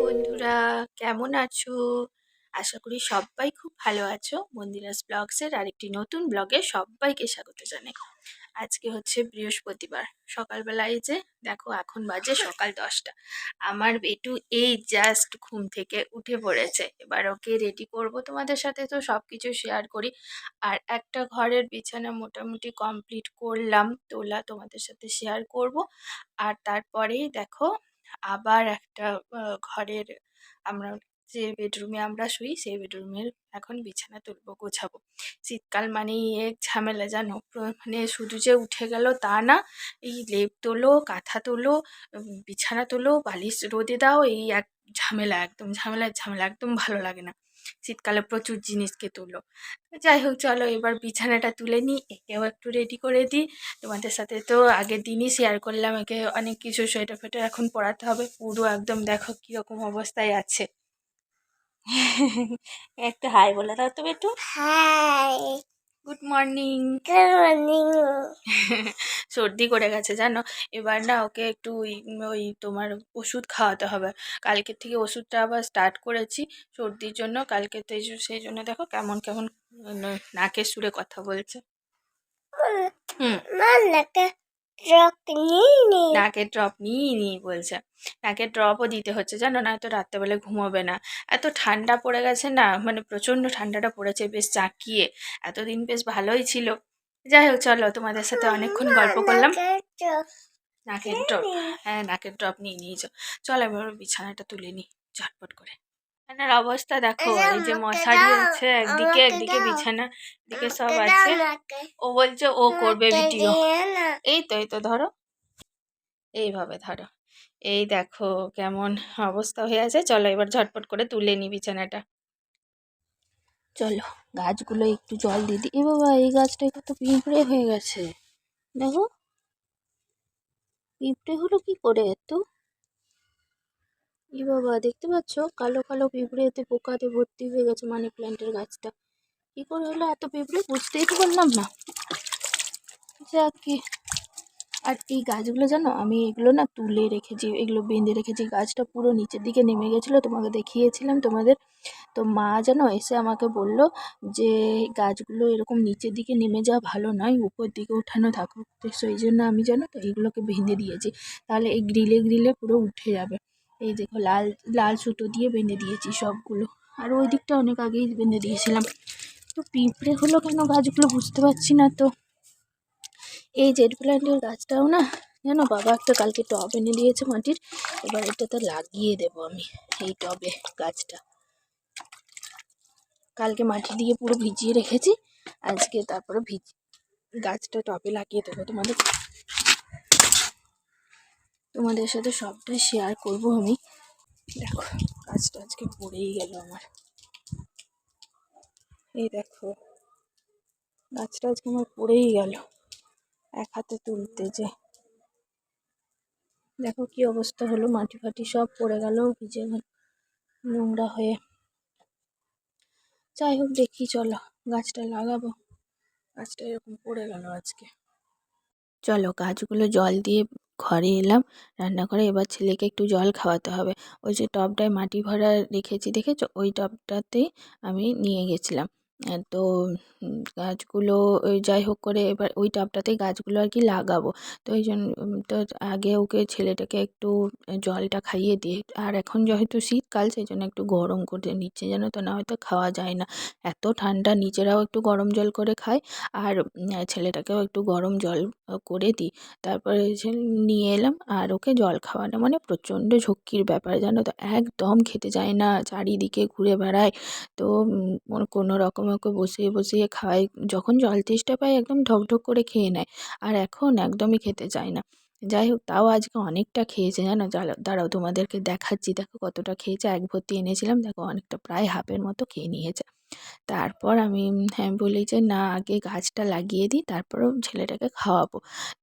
বন্ধুরা, কেমন আছো? আশা করি সবাই খুব ভালো আছো। মন্দিরাস ব্লগসের আরেকটি নতুন ব্লগে সবাইকে স্বাগত জানাই। আজকে হচ্ছে বৃহস্পতিবার। সকালবেলায় যে দেখো এখন বাজে সকাল দশটা। আমার বেটু এই জাস্ট ঘুম থেকে উঠে পড়েছে। এবার ওকে রেডি করব তোমাদের সাথে তো সব কিছু শেয়ার করি। আর একটা ঘরের বিছানা মোটামুটি কমপ্লিট করলাম, তোলা তোমাদের সাথে শেয়ার করব। আর তারপরেই দেখো আবার একটা ঘরের আমরা যে বেডরুমে আমরা শুই, সেই বেডরুমের এখন বিছানা তুলবো, গোছাবো। শীতকাল মানেই এক ঝামেলা, জানো? মানে শুধু যে উঠে গেল তা না, এই লেপ তোলো, কাঁথা তোলো বিছানা তোলো, বালিশ রোদে দাও, এই এক ঝামেলা, একদম ঝামেলা ঝামেলা, একদম ভালো লাগে না। শীতকালে প্রচুর জিনিসকে তোলো। যাই হোক, চলো এবার বিছানাটা তুলে নিই, একেও একটু রেডি করে দিই। তোমাদের সাথে তো আগের দিনই শেয়ার করলাম, একে অনেক কিছু সোয়েটার ফোয়েটার এখন পরাতে হবে, পুরো একদম দেখো কীরকম অবস্থায় আছে। একটু হাই বলে দাও তুমি একটু। Hi. Good morning good morning সর্দি করে গেছে জানো? এবার না ওকে একটু ওই ওই তোমার ওষুধ খাওয়াতে হবে। কালকের থেকে ওষুধটা আবার স্টার্ট করেছি সর্দির জন্য। কালকে তো সেই জন্য দেখো কেমন কেমন নাকের সুরে কথা বলছে। হুম। ট্রাক নিয়ে নি নাকের ড্রপ নিই নিই বলছে। নাকের ড্রপও দিতে হচ্ছে জানো? না তো রাত্রেবেলা ঘুমোবে না। এত ঠান্ডা পড়ে গেছে না মানে প্রচণ্ড ঠান্ডাটা পড়েছে বেশ চাকিয়ে। এতদিন বেশ ভালোই ছিল। যাই হোক চলো তোমাদের সাথে অনেকক্ষণ গল্প করলাম। নাকের ড্রপ হ্যাঁ নাকের ড্রপ নিয়ে নিয়েছো চলো এবার বিছানাটা তুলে নিই ঝটপট করে। বিছানার অবস্থা দেখো এই যে মশারি আছে একদিকে একদিকে বিছানা দিকে সব আছে। ও বলছে ও করবে ভিডিও। এই তো এই তো ধরো। এইভাবে ধরো। এই দেখো কেমন অবস্থা হয়ে আছে। চলো এবার ঝটপট করে তুলে নি বিছানাটা। চলো গাছগুলো একটু জল দিয়ে দিই এ বাবা এই গাছটা কত পিঁপড়ে হয়ে গেছে। দেখো। পিঁপড়ে হলো কি করে এত? ই বাবা, দেখতে পাচ্ছ? কালো কালো পিঁপড়ে এতে পোকাতে ভর্তি হয়ে গেছে মানি প্ল্যান্টের গাছটা। কি করে হলো? এত পিঁপড়ে? বুঝতেই তো পারলাম না। যাক কি। আর এই গাছগুলো জানো, আমি এগুলো না তুলে রেখেছি, এগুলো বেঁধে রেখেছি। গাছটা পুরো নিচের দিকে নেমে গেছিল, তোমাকে দেখিয়েছিলাম তোমাদের। তো মা যেন এসে আমাকে বলল যে, গাছগুলো এরকম নিচের দিকে নেমে যাওয়া ভালো নয়, উপর দিকে উঠানো থাকুক। তো সেই জন্য আমি জানো তো এইগুলোকে বেঁধে দিয়েছি। তাহলে এই গ্রিলে গ্রিলে পুরো উঠে যাবে। এই দেখো লাল লাল সুতো দিয়ে বেঁধে দিয়েছি সবগুলো। আর ওই দিকটা অনেক আগেই বেঁধে দিয়েছিলাম। তো পিঁপড়ে হলো কেন গাছগুলো বুঝতে পারছি না তো। এই জেড প্ল্যান্টের গাছটাও না, জানো বাবা, একটা কালকে টব এনে দিয়েছে মাটির। এবার এটাতে লাগিয়ে দেবো আমি এই টবে গাছটা। কালকে মাটি দিয়ে পুরো ভিজিয়ে রেখেছি, আজকে তারপরে ভিজ, গাছটা টবে লাগিয়ে দেবো তোমাদের। তোমাদের সাথে সবটাই শেয়ার করব আমি। দেখো গাছটা আজকে পড়েই গেল আমার। এই দেখো গাছটা আজকে আমার পড়েই গেল, এক হাতে তুলতে যে। দেখো কি অবস্থা হলো, মাটি ফাটি সব পড়ে গেল, ভিজে গেল, নোংরা হয়ে। যাই হোক, দেখি চলো, গাছটা লাগাবো। গাছটা এরকম পড়ে গেল আজকে। চলো, গাছগুলো জল দিয়ে ঘরে এলাম, রান্না করে এবার ছেলেকে একটু জল খাওয়াতে হবে। ওই যে টবটায় মাটি ভরা রেখেছি, দেখেছ? ওই টবটাতেই আমি নিয়ে গেছিলাম। তো গাছগুলো যাই হোক করে এবার ওই টাবটাতেই গাছগুলো আর কি লাগাবো। তো এই জন্য তো আগে ওকে ছেলেটাকে একটু জলটা খাইয়ে দিই। আর এখন যেহেতু শীতকাল, সেই জন্য একটু গরম করে নিচ্ছে যেন তো, না হয়তো খাওয়া যায় না। এত ঠান্ডা, নিজেরাও একটু গরম জল করে খায় আর ছেলেটাকেও একটু গরম জল করে দিই। তারপরে নিয়ে এলাম, আর ওকে জল খাওয়ানো মানে প্রচণ্ড ঝক্কির ব্যাপার জানো তো, একদম খেতে চায় না, চারিদিকে ঘুরে বেড়ায়। তো কোনো রকমে ওকে বসিয়ে বসিয়ে খাওয়াই যখন জল তেষ্টা পাই একদম ঢকঢক করে খেয়ে নেয়। আর এখন একদমই খেতে চায় না। যাই হোক, তাও আজকে অনেকটা খেয়েছে, জানো? দাঁড়াও দাঁড়াও তোমাদেরকে দেখাচ্ছি। দেখো কতটা খেয়েছে। এক ভর্তি এনেছিলাম। দেখো অনেকটা, প্রায় হাফের মতো খেয়ে নিয়েছে। তারপর আমি হ্যাঁ বলি যে, না, আগে গাছটা লাগিয়ে দিই, তারপরও ছেলেটাকে খাওয়াবো।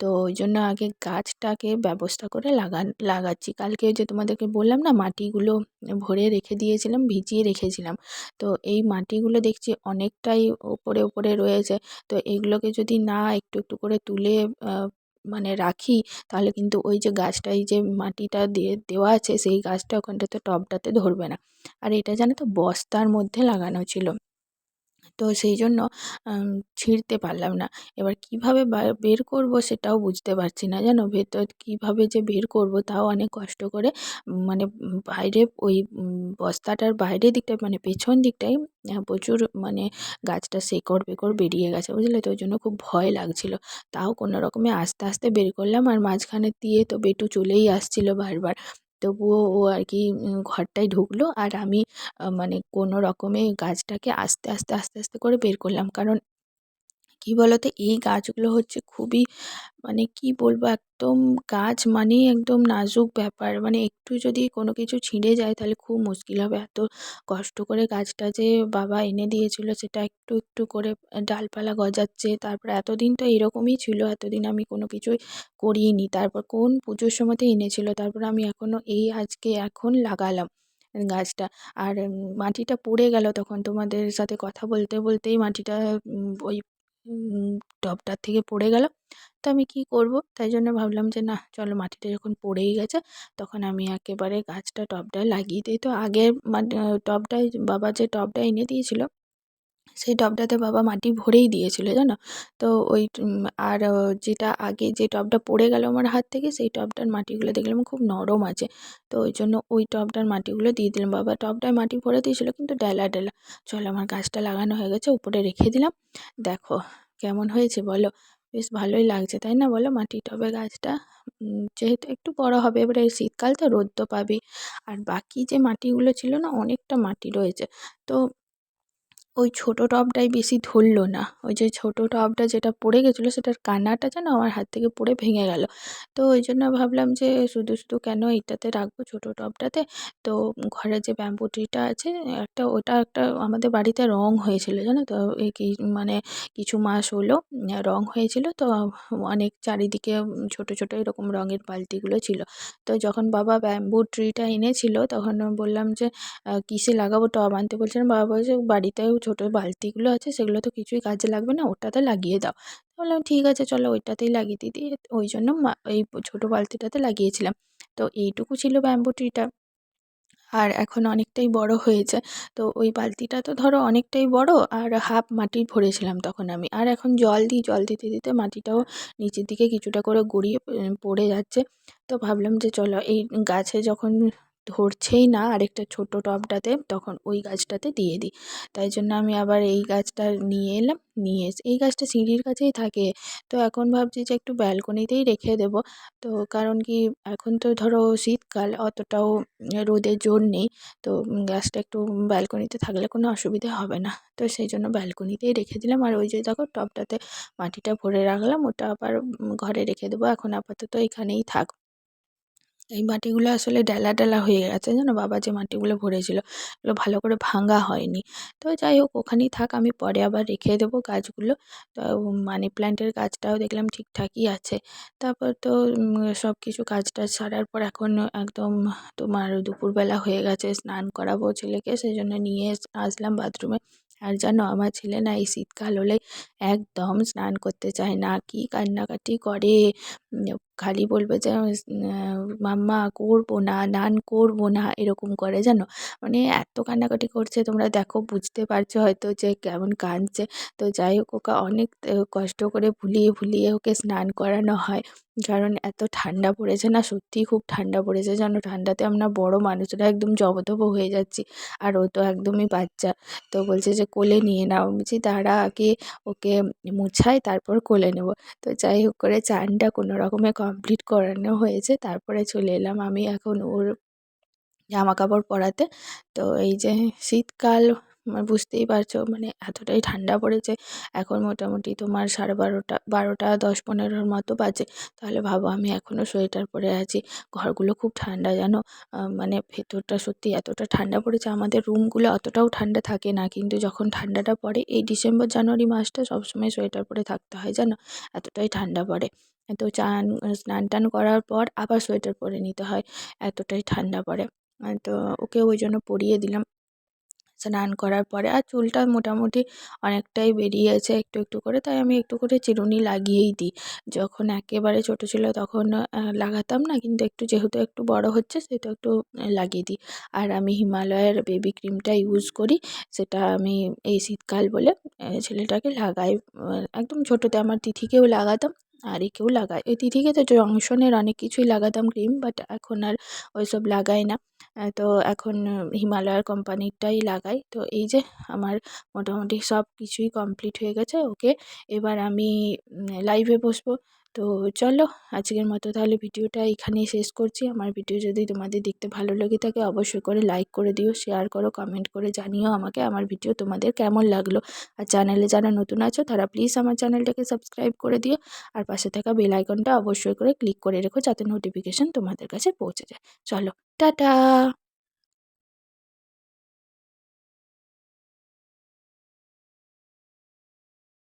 তো ওই জন্য আগে গাছটাকে ব্যবস্থা করে লাগান, লাগাচ্ছি। কালকে যে তোমাদেরকে বললাম না, মাটিগুলো ভরে রেখে দিয়েছিলাম, ভিজিয়ে রেখেছিলাম। তো এই মাটিগুলো দেখছি অনেকটাই ওপরে ওপরে রয়েছে। তো এগুলোকে যদি না একটু একটু করে তুলে মানে রাখি, তাহলে কিন্তু ওই যে গাছটায় যে মাটিটা দিয়ে, দেওয়া আছে, সেই গাছটা ওখানটাতে টবটাতে ধরবে না। আর এটা জানো তো, বস্তার মধ্যে লাগানো ছিল। তো সেই জন্য ছিঁড়তে পারলাম না। এবার কীভাবে বের করব সেটাও বুঝতে পারছি না, জানো? ভেতর কীভাবে যে বের করব তাও অনেক কষ্ট করে মানে বাইরে ওই বস্তাটার বাইরের দিকটায় মানে পেছন দিকটায় প্রচুর মানে গাছটা শেকড় বেকড় বেরিয়ে গেছে, বুঝলে? তো ওই জন্য খুব ভয় লাগছিল। তাও কোনো রকমে আস্তে আস্তে বের করলাম, আর মাঝখানে দিয়ে তো বেটু চলেই আসছিল বারবার। তবুও ও আর কি ঘরটায় ঢুকলো আর আমি মানে কোনো রকমে গাছটাকে আস্তে, আস্তে, আস্তে, আস্তে করে বের করলাম। কারণ কী বলো তো? এই গাছগুলো হচ্ছে খুবই মানে কি বলব? একদম গাছ মানেই একদম নাজুক ব্যাপার। মানে একটু যদি কোনো কিছু ছিঁড়ে যায় তাহলে খুব মুশকিল হবে। এত কষ্ট করে গাছটা যে বাবা এনে দিয়েছিল সেটা একটু, একটু করে ডালপালা গজাচ্ছে। তারপরে এতদিন তো এরকমই ছিল। এতদিন আমি কোনো কিছুই করিনি। তারপর কোন পুজোর সময়তে এনেছিল। তারপর আমি এখনও এই আজকে এখন লাগালাম গাছটা। আর মাটিটা পড়ে গেল তখন তোমাদের সাথে কথা বলতে, বলতেই মাটিটা ওই টবটার থেকে পড়ে গেল। তো আমি কি করব? তাই জন্য ভাবলাম যে, না, চলো মাটিটা যখন পড়েই গেছে, তখন আমি একেবারে গাছটা টবটায় লাগিয়ে দিই। তো আগের মানে টবটায় বাবা যে টবটা এনে দিয়েছিল সেই টবটাতে বাবা মাটি ভরেই দিয়েছিল, জানো? তো ওই আর যেটা আগে যে টবটা পড়ে গেল আমার হাত থেকে, সেই টবটার মাটিগুলো দেখলাম খুব নরম আছে। তো ওই জন্য ওই টবটার মাটিগুলো দিয়ে দিলাম। বাবা টবটায় মাটি ভরে দিয়েছিল কিন্তু ডেলা ডেলা। চলো আমার গাছটা লাগানো হয়ে গেছে, উপরে রেখে দিলাম। দেখো কেমন হয়েছে, বলো? বেশ ভালোই লাগছে, তাই না বলো? মাটি টবে গাছটা যেহেতু একটু বড় হবে, এবারে শীতকাল তো রোদ তো পাবি আর বাকি যে মাটিগুলো ছিল না, অনেকটা মাটি রয়েছে। তো ওই ছোটো টবটাই বেশি ধরলো না। ওই যে ছোটো টবটা যেটা পড়ে গেছিল সেটার কানাটা যেন আমার হাত থেকে পড়ে ভেঙে গেল। তো ওই জন্য ভাবলাম যে শুধু শুধু কেন এইটাতে রাখব ছোটো টবটাতে? তো ঘরে যে ব্যাম্বু ট্রিটা আছে, একটা ওটা একটা আমাদের বাড়িতে রং হয়েছিল, জানো তো? এই কি মানে কিছু মাস হলো রং হয়েছিল তো অনেক চারিদিকে ছোটো ছোটো এরকম রঙের বালতিগুলো ছিল। তো যখন বাবা ব্যাম্বু ট্রিটা এনেছিল, তখন বললাম যে কিসে লাগাবো? টব আনতে বলছিলাম বাবা বলছে বাড়িতেও ছোটো বালতিগুলো আছে সেগুলো তো কিছুই কাজে লাগবে না, ওটাতে লাগিয়ে দাও। বললাম, ঠিক আছে, চলো ওইটাতেই লাগিয়ে দিই। দিয়ে ওই জন্য এই ছোটো বালতিটাতে লাগিয়েছিলাম। তো এইটুকু ছিল ব্যাম্বু ট্রিটা। আর এখন অনেকটাই বড় হয়েছে। তো ওই বালতিটা তো ধরো অনেকটাই বড় আর হাফ মাটি ভরেছিলাম তখন আমি। আর এখন জল দিই, জল দিতে দিতে মাটিটাও নিচের দিকে কিছুটা করে গড়িয়ে পড়ে যাচ্ছে। তো ভাবলাম যে চলো এই গাছে যখন ধরছেই না আরেকটা ছোট টবটাতে, তখন ওই গাছটাতে দিয়ে দিই। তাই জন্য আমি আবার এই গাছটা নিয়ে এলাম, নিয়ে এসে, এই গাছটা সিঁড়ির কাছেই থাকে। তো এখন ভাবছি যে একটু ব্যালকনিতেই রেখে দেবো। তো কারণ কি, এখন তো ধরো শীতকাল, অতটাও রোদের জোর নেই। তো গাছটা একটু ব্যালকনিতে থাকলে কোনো অসুবিধে হবে না। তো সেই জন্য ব্যালকনিতেই রেখে দিলাম। আর ওই যে দেখো টবটাতে মাটিটা ভরে রাখলাম, ওটা আবার ঘরে রেখে দেবো। এখন আপাতত এখানেই থাক। এই মাটিগুলো আসলে ডেলা ডেলা হয়ে গেছে, জানো? বাবা যে মাটিগুলো ভরেছিল ওগুলো ভালো করে ভাঙা হয়নি। তো যাই হোক, ওখানেই থাক, আমি পরে আবার রেখে দেবো গাছগুলো। তো মানি প্ল্যান্টের গাছটাও দেখলাম ঠিকঠাকই আছে। তারপর তো সব কিছু কাজ টাজ সারার পর এখন একদম তোমার দুপুরবেলা হয়ে গেছে, স্নান করাবো ছেলেকে সেই জন্য নিয়ে আসলাম বাথরুমে। আর জানো, আমার ছেলে না এই শীতকাল হলে একদম স্নান করতে চায় না, কি কান্নাকাটি করে? খালি বলবে যে মাম্মা করব না, নান করব না, এরকম করে জানো? মানে এত কান্নাকাটি করছে, তোমরা দেখো, বুঝতে পারছ হয়তো যে কেমন কাঁদছে। তো যাই হোক, ওকে অনেক কষ্ট করে ভুলিয়ে ভুলিয়ে ওকে স্নান করানো হয়। কারণ এত ঠান্ডা পড়েছে না সত্যিই খুব ঠান্ডা পড়েছে জানো? ঠান্ডাতে আমরা বড় মানুষরা একদম জবধব হয়ে যাচ্ছি। আর ও তো একদমই বাচ্চা। তো বলছে যে, কোলে নিয়ে নাও। বলছি, দাঁড়া, আগে ওকে মুছাই, তারপর কোলে নেব। তো যাই হোক, করে চানটা কোনো রকমে কমপ্লিট করানো হয়েছে। তারপরে চলে এলাম আমি এখন ওর জামা কাপড় পরাতে। তো এই যে শীতকাল বুঝতেই পারছ মানে এতটাই ঠান্ডা পড়েছে। এখন মোটামুটি তোমার সাড়ে বারোটা বারোটা, দশ, পনেরোর মতো বাজে। তাহলে ভাবো আমি এখনও সোয়েটার পরে আছি। ঘরগুলো খুব ঠান্ডা, জানো? মানে ভেতরটা সত্যি এতটা ঠান্ডা পড়েছে। আমাদের রুমগুলো অতটাও ঠান্ডা থাকে না। কিন্তু যখন ঠান্ডাটা পড়ে, এই ডিসেম্বর, জানুয়ারি মাসটা সবসময় সোয়েটার পরে থাকতে হয়, জানো? এতটাই ঠান্ডা পড়ে। তো চান, স্নান টান করার পর আবার সোয়েটার পরে নিতে হয়, এতটাই ঠান্ডা পড়ে। তো ওকে ওই জন্য পরিয়ে দিলাম। স্নান করার পরে আর চুলটা মোটামুটি অনেকটাই বেরিয়েছে একটু একটু করে, তাই আমি একটু করে চিরুনি লাগিয়েই দিই। যখন একেবারে ছোটো ছিল তখন লাগাতাম না, কিন্তু একটু যেহেতু একটু বড় হচ্ছে সেহেতু একটু লাগিয়ে দিই। আর আমি হিমালয়ের বেবি ক্রিমটা ইউজ করি, সেটা আমি এই শীতকাল বলে ছেলেটাকে লাগাই একদম ছোটোতে, আমার তিথিকেও লাগাতাম। আর একেও লাগায়। ওই তিথিকে তো জংশনের অনেক কিছুই লাগাতাম ক্রিম বাট এখন আর ওইসব লাগায় না। তো এখন হিমালয়ার কোম্পানিরটাই লাগাই। তো এই যে আমার মোটামুটি সব কিছুই কমপ্লিট হয়ে গেছে, ওকে এবার আমি লাইভে বসবো। তো চলো আজকের মতো তাহলে ভিডিওটা এখানেই শেষ করছি। আমার ভিডিও যদি তোমাদের দেখতে ভালো লেগে থাকে অবশ্যই করে লাইক করে দিও শেয়ার করো কমেন্ট করে জানিও আমাকে আমার ভিডিও তোমাদের কেমন লাগল। আর চ্যানেলে যারা নতুন আছো তারা প্লিজ আমার চ্যানেলটাকে সাবস্ক্রাইব করে দিও। আর পাশে থাকা বেল আইকনটা অবশ্যই করে ক্লিক করে রেখো যাতে নোটিফিকেশান তোমাদের কাছে পৌঁছে যায়। চলো, টাটা!